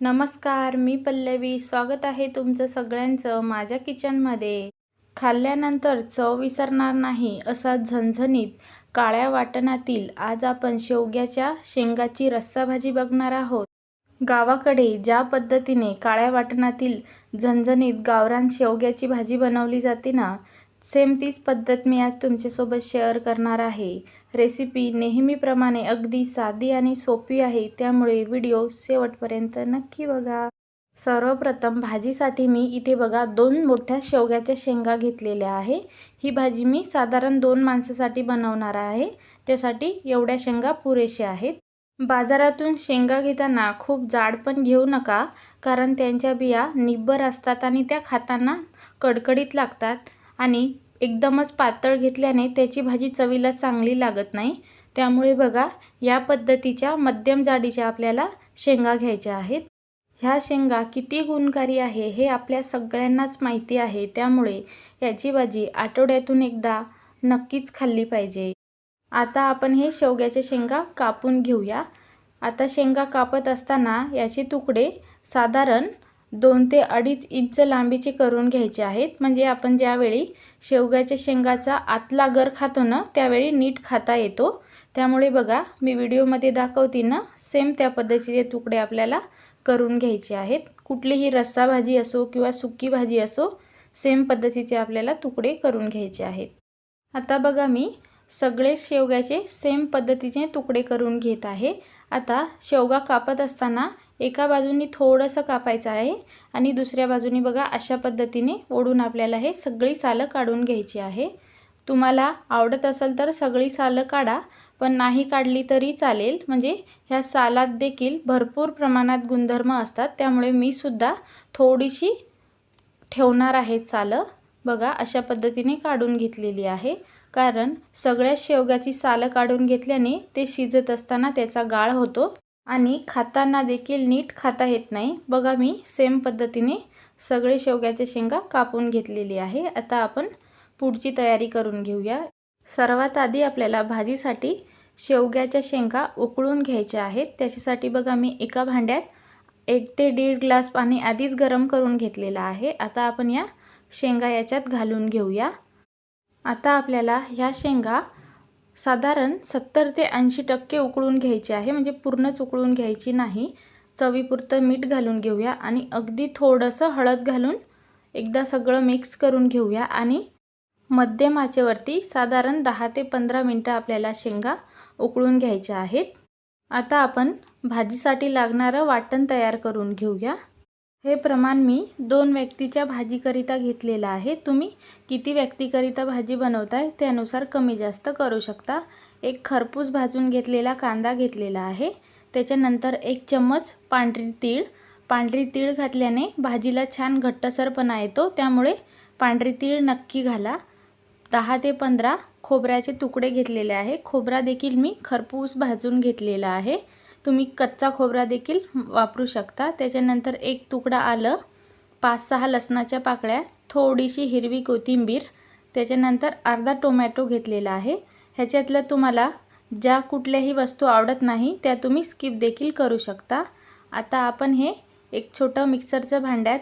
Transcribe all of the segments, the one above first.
नमस्कार मी पल्लवी. स्वागत आहे तुमचं सगळ्यांचं माझ्या किचनमध्ये. खाल्ल्यानंतर चव विसरणार नाही असा झणझणीत काळ्या वाटणातील आज आपण शेवग्याच्या शेंगाची रस्सा भाजी बघणार आहोत. गावाकडे ज्या पद्धतीने काळ्या वाटणातील झणझणीत गावरान शेवग्याची भाजी बनवली जाते ना सेम तीच पद्धत मी आज तुमच्यासोबत शेअर करणार आहे. रेसिपी नेहमीप्रमाणे अगदी साधी आणि सोपी आहे त्यामुळे व्हिडिओ शेवटपर्यंत नक्की बघा. सर्वप्रथम भाजीसाठी मी इथे बघा दोन मोठ्या शेवग्याच्या शेंगा घेतलेल्या आहे. ही भाजी मी साधारण दोन माणसासाठी बनवणार आहे. त्यासाठी एवढ्या शेंगा पुरेशा आहेत. बाजारातून शेंगा घेताना खूप जाड पण घेऊ नका कारण त्यांच्या बिया निब्बर असतात आणि त्या खाताना कडकडीत लागतात. आणि एकदमच पातळ घेतल्याने त्याची भाजी चवीला चांगली लागत नाही. त्यामुळे बघा या पद्धतीच्या मध्यम जाडीच्या आपल्याला शेंगा घ्यायच्या आहेत. ह्या शेंगा किती गुणकारी आहे हे आपल्या सगळ्यांनाच माहिती आहे. त्यामुळे याची भाजी आठवड्यातून एकदा नक्कीच खाल्ली पाहिजे. आता आपण हे शेवग्याच्या शेंगा कापून घेऊया. आता शेंगा कापत असताना याचे तुकडे साधारण दोन ते अडीच इंच लांबीचे करून घ्यायचे आहेत. म्हणजे आपण ज्यावेळी शेवग्याच्या शेंगाचा आतला गर खातो ना त्यावेळी नीट खाता येतो. त्यामुळे बघा मी व्हिडिओमध्ये दाखवते ना सेम त्या पद्धतीचे तुकडे आपल्याला करून घ्यायचे आहेत. कुठलीही रस्सा भाजी असो किंवा सुकी भाजी असो सेम पद्धतीचे आपल्याला तुकडे करून घ्यायचे आहेत. आता बघा मी सगळे शेवग्याचे सेम पद्धतीचे तुकडे करून घेत आहे. आता शेवगा कापत असताना एका बाजूनी थोडंसं कापायचं आहे आणि दुसऱ्या बाजूनी बघा अशा पद्धतीने ओढून आपल्याला हे सगळी सालं काढून घ्यायची आहे. तुम्हाला आवडत असेल तर सगळी सालं काढा पण नाही काढली तरी चालेल. म्हणजे ह्या सालात देखील भरपूर प्रमाणात गुणधर्म असतात त्यामुळे मी सुद्धा थोडीशी ठेवणार आहे सालं. बघा अशा पद्धतीने काढून घेतलेली आहे. कारण सगळ्या शेवग्याची सालं काढून घेतल्याने ते शिजत असताना त्याचा गाळ होतो. आणि खाताना देखील नीट खाता येत नाही. बघा मी सेम पद्धतीने सगळे शेवग्याचे शेंगा कापून घेतलेली आहे. आता आपण पुढची तयारी करून घेऊया. सर्वात आधी आपल्याला भाजीसाठी शेवग्याच्या शेंगा उकळून घ्यायच्या आहेत. त्याच्यासाठी बघा मी एका भांड्यात एक ते दीड ग्लास पाणी आधीच गरम करून घेतलेलं आहे. आता आपण या शेंगा याच्यात घालून घेऊया. आता आपल्याला ह्या शेंगा साधारण सत्तर ते ऐंशी टक्के उकळून घ्यायची आहे म्हणजे पूर्णच उकळून घ्यायची नाही. चवीपुरतं मीठ घालून घेऊया आणि अगदी थोडंसं हळद घालून एकदा सगळं मिक्स करून घेऊया आणि मध्यम आचेवरती साधारण दहा ते पंधरा मिनटं आपल्याला शेंगा उकळून घ्यायच्या आहेत. आता आपण भाजीसाठी लागणारं वाटण तयार करून घेऊया. हे प्रमाण मी दोन व्यक्तीच्या भाजीकरिता घेतलेलं आहे. तुम्ही किती व्यक्तीकरिता भाजी बनवताय त्यानुसार कमी जास्त करू शकता. एक खरपूस भाजून घेतलेला कांदा घेतलेला आहे. त्याच्यानंतर एक चम्मच पांढरी तीळ. पांढरी तीळ घातल्याने भाजीला छान घट्टसरपणा येतो. त्यामुळे पांढरी तीळ नक्की घाला. दहा ते पंधरा खोबऱ्याचे तुकडे घेतलेले आहे. खोबरा देखील मी खरपूस भाजून घेतलेला आहे. तुम्ही कच्चा खोबरा देखील वापरू शकता. त्याच्यानंतर एक तुकडा आलं पाच सहा लसणाच्या पाकळ्या थोडीशी हिरवी कोथिंबीर त्याच्यानंतर अर्धा टोमॅटो घेतलेला आहे. ह्याच्यातलं तुम्हाला ज्या कुठल्याही वस्तू आवडत नाही त्या तुम्ही स्किप देखील करू शकता. आता आपण हे एक छोटं मिक्सरचं भांड्यात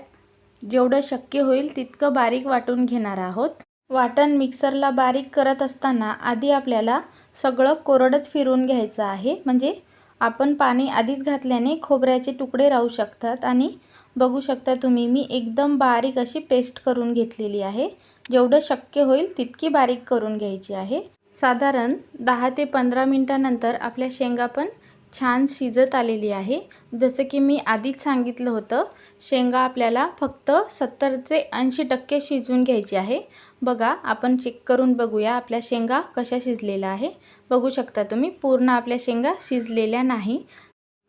जेवढं शक्य होईल तितकं बारीक वाटून घेणार आहोत. वाटण मिक्सरला बारीक करत असताना आधी आपल्याला सगळं कोरडंच फिरून घ्यायचं आहे. म्हणजे आपण पाणी आधीच घातल्याने खोबऱ्याचे तुकडे राहू शकतात आणि बघू शकता तुम्ही मी एकदम बारीक अशी पेस्ट करून घेतलेली आहे. जेवढं शक्य होईल तितकी बारीक करून घ्यायची आहे. साधारण दहा ते पंधरा मिनटानंतर आपल्या शेंगा पण छान शिजत आलेली आहे. जसं की मी आधीच सांगितलं होतं शेंगा आपल्याला फक्त सत्तर ते ऐंशी टक्के शिजवून घ्यायची आहे. बघा आपण चेक करून बघूया आपल्या शेंगा कशा शिजलेल्या आहे. बघू शकता तुम्ही पूर्ण आपल्या शेंगा शिजलेल्या नाही.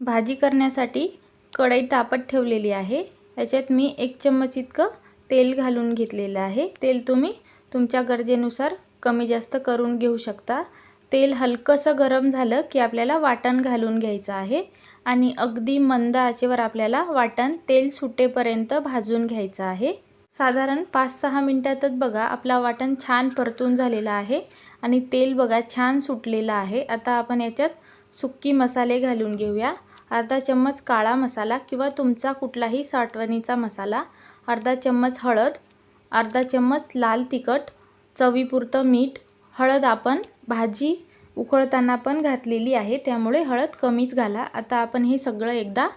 भाजी करण्यासाठी कढई तापत ठेवलेली आहे. याच्यात मी एक चम्मच इतकं तेल घालून घेतलेलं आहे. तेल तुम्ही तुमच्या गरजेनुसार कमी जास्त करून घेऊ शकता. तेल हलकंसं गरम झालं की आपल्याला वाटण घालून घ्यायचं आहे. आणि अगदी मंद आचेवर आपल्याला वाटण तेल सुटेपर्यंत भाजून घ्यायचं आहे. साधारण पाच सहा मिनटातच बघा आपला वाटण छान परतून झालेला आहे. आणि तेल बघा छान सुटलेलं आहे. आता आपण याच्यात सुक्की मसाले घालून घेऊया. अर्धा चम्मच काळा मसाला किंवा तुमचा कुठलाही साठवणीचा मसाला अर्धा चम्मच हळद अर्धा चम्मच लाल तिखट चवीपुरतं मीठ हळद आपण भाजी उकळताना पण घातलेली आहे. त्यामुळे हळद कमीच घाला. आता आपण हे सगळं एकदा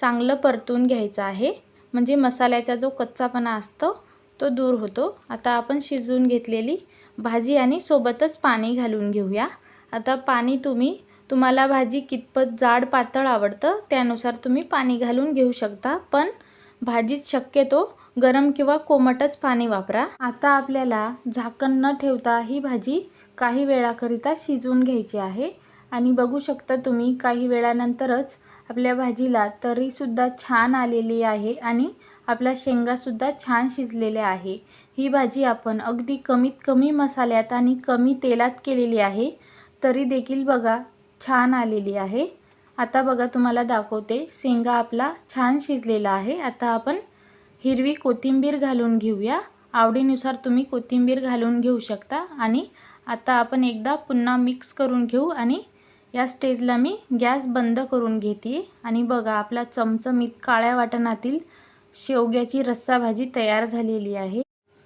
चांगलं परतून घ्यायचं आहे. म्हणजे मसाल्याचा जो कच्चापणा असतो तो दूर होतो. आता आपण शिजवून घेतलेली भाजी आणि सोबतच पाणी घालून घेऊया. आता पाणी तुम्ही तुम्हाला भाजी कितपत जाड पातळ आवडतं त्यानुसार तुम्ही पाणी घालून घेऊ शकता. पण भाजीत शक्यतो गरम किंवा कोमटच पाणी वापरा. आता आपल्याला झाकण न ठेवता ही भाजी काही वेळाकरिता शिजवून घ्यायची आहे. आणि बघू शकता तुम्ही काही वेळानंतरच आपल्या भाजीला तरीसुद्धा छान आलेली आहे आणि आपल्या शेंगासुद्धा छान शिजलेल्या आहे. ही भाजी आपण अगदी कमीत कमी मसाल्यात आणि कमी तेलात केलेली आहे. तरी देखील बघा छान आलेली आहे. आता बघा तुम्हाला दाखवते. शेंगा आपला छान शिजलेला आहे. आता आपण हिरवी कोथिंबीर घालून घेऊया. आवडीनुसार तुम्ही कोथिंबीर घालून घेऊ शकता आणि आता आपण एकदा पुन्हा मिक्स करून घेऊ आणि या स्टेजला मी गॅस बंद करून घेते. आणि बघा आपला चमचमीत काळ्या वाटणातील शेवग्याची रस्सा भाजी तयार झालेली आहे.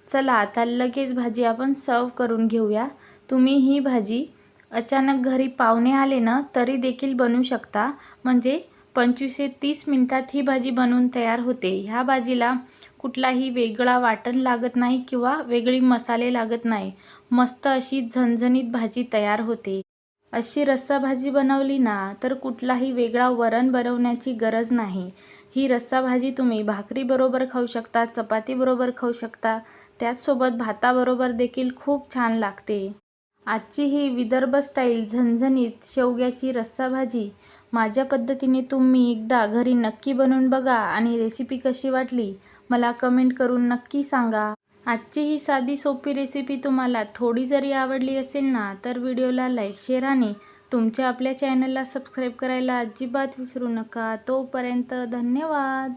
चला आता लगेच भाजी आपण सर्व करून घेऊया. तुम्ही ही भाजी अचानक घरी पाहुणे आले ना तरी देखील बनवू शकता. म्हणजे पंचवीस ते तीस मिनटात ही भाजी बनवून तयार होते. ह्या भाजीला कुठलाही वेगळा वाटण लागत नाही किंवा वेगळी मसाले लागत नाही. मस्त अशी झणझणीत भाजी तयार होते. अशी रस्सा भाजी बनवली ना तर कुठलाही वेगळा वरण बनवण्याची गरज नाही. ही रस्सा भाजी तुम्ही भाकरीबरोबर खाऊ शकता चपातीबरोबर खाऊ शकता. त्याचसोबत भाताबरोबर देखील खूप छान लागते. आजची ही विदर्भ स्टाईल झणझणीत शेवग्याची रस्सा भाजी. माझ्या पद्धतीने तुम्ही एकदा घरी नक्की बनवून बघा आणि रेसिपी कशी वाटली. मला कमेंट करून नक्की सांगा. आजची ही साधी सोपी रेसिपी तुम्हाला थोडी जरी आवडली असेल ना तर व्हिडिओला लाईक शेअर आणि तुमच्या आपल्या चॅनलला सबस्क्राईब करायला अजिबात विसरू नका. तोपर्यंत धन्यवाद.